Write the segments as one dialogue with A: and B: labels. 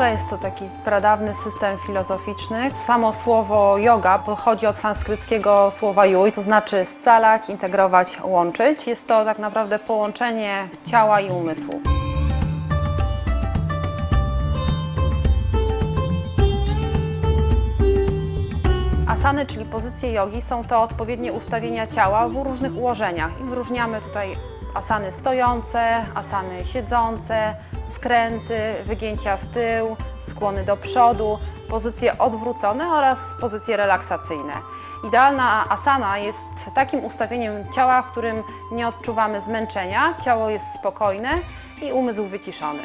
A: Yoga jest to taki pradawny system filozoficzny. Samo słowo yoga pochodzi od sanskryckiego słowa yuj, to znaczy scalać, integrować, łączyć. Jest to tak naprawdę połączenie ciała i umysłu. Asany, czyli pozycje jogi, są to odpowiednie ustawienia ciała w różnych ułożeniach. I wyróżniamy tutaj asany stojące, asany siedzące, skręty, wygięcia w tył, skłony do przodu, pozycje odwrócone oraz pozycje relaksacyjne. Idealna asana jest takim ustawieniem ciała, w którym nie odczuwamy zmęczenia, ciało jest spokojne i umysł wyciszony.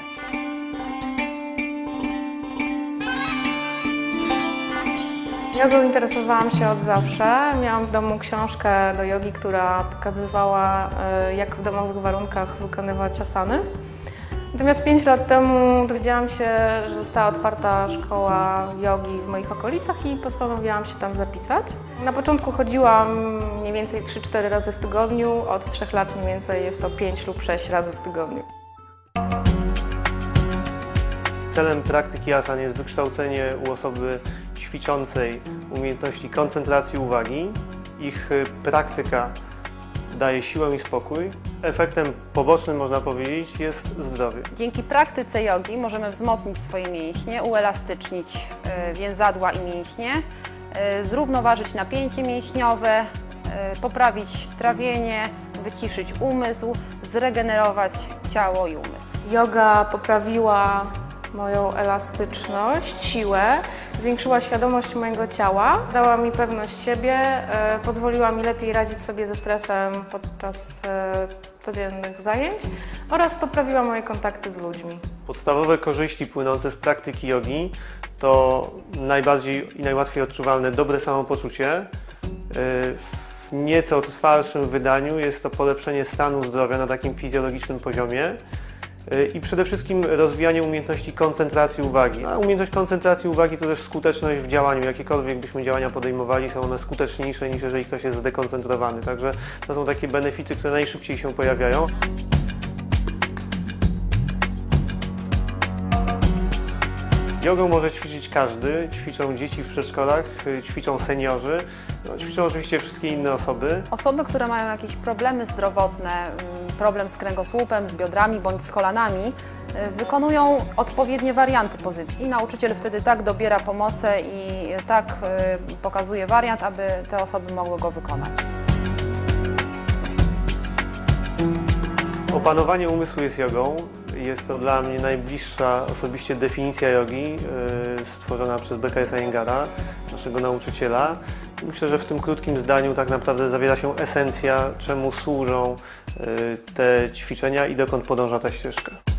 B: Jogą interesowałam się od zawsze. Miałam w domu książkę do jogi, która pokazywała, e, jak w domowych warunkach wykonywać asany. Natomiast 5 lat temu dowiedziałam się, że została otwarta szkoła jogi w moich okolicach i postanowiłam się tam zapisać. Na początku chodziłam mniej więcej 3-4 razy w tygodniu, od 3 lat mniej więcej jest to 5 lub 6 razy w tygodniu.
C: Celem praktyki asan jest wykształcenie u osoby ćwiczącej umiejętności koncentracji uwagi. Ich y, praktyka daje siłę i spokój. Efektem pobocznym, można powiedzieć, jest zdrowie.
A: Dzięki praktyce jogi możemy wzmocnić swoje mięśnie, uelastycznić e, więzadła i mięśnie, e, zrównoważyć napięcie mięśniowe, e, poprawić trawienie, wyciszyć umysł, zregenerować ciało i umysł.
B: Yoga poprawiła moją elastyczność, siłę, zwiększyła świadomość mojego ciała, dała mi pewność siebie, pozwoliła mi lepiej radzić sobie ze stresem podczas codziennych zajęć oraz poprawiła moje kontakty z ludźmi.
C: Podstawowe korzyści płynące z praktyki jogi to najbardziej i najłatwiej odczuwalne dobre samopoczucie. W nieco trwalszym wydaniu jest to polepszenie stanu zdrowia na takim fizjologicznym poziomie i przede wszystkim rozwijanie umiejętności koncentracji uwagi. A umiejętność koncentracji uwagi to też skuteczność w działaniu. Jakiekolwiek byśmy działania podejmowali, są one skuteczniejsze niż jeżeli ktoś jest zdekoncentrowany. Także to są takie benefity, które najszybciej się pojawiają. Jogę może ćwiczyć każdy. Ćwiczą dzieci w przedszkolach, y, ćwiczą seniorzy, no, ćwiczą oczywiście wszystkie inne osoby.
A: Osoby, które mają jakieś problemy zdrowotne, mm, problem z kręgosłupem, z biodrami bądź z kolanami, y, wykonują odpowiednie warianty pozycji. Nauczyciel wtedy tak dobiera pomoce i tak y, pokazuje wariant, aby te osoby mogły go wykonać.
C: Opanowanie umysłu jest jogą. Jest to dla mnie najbliższa osobiście definicja jogi y, stworzona przez BKS Iyengar'a, naszego nauczyciela. Myślę, że w tym krótkim zdaniu tak naprawdę zawiera się esencja, czemu służą y, te ćwiczenia i dokąd podąża ta ścieżka.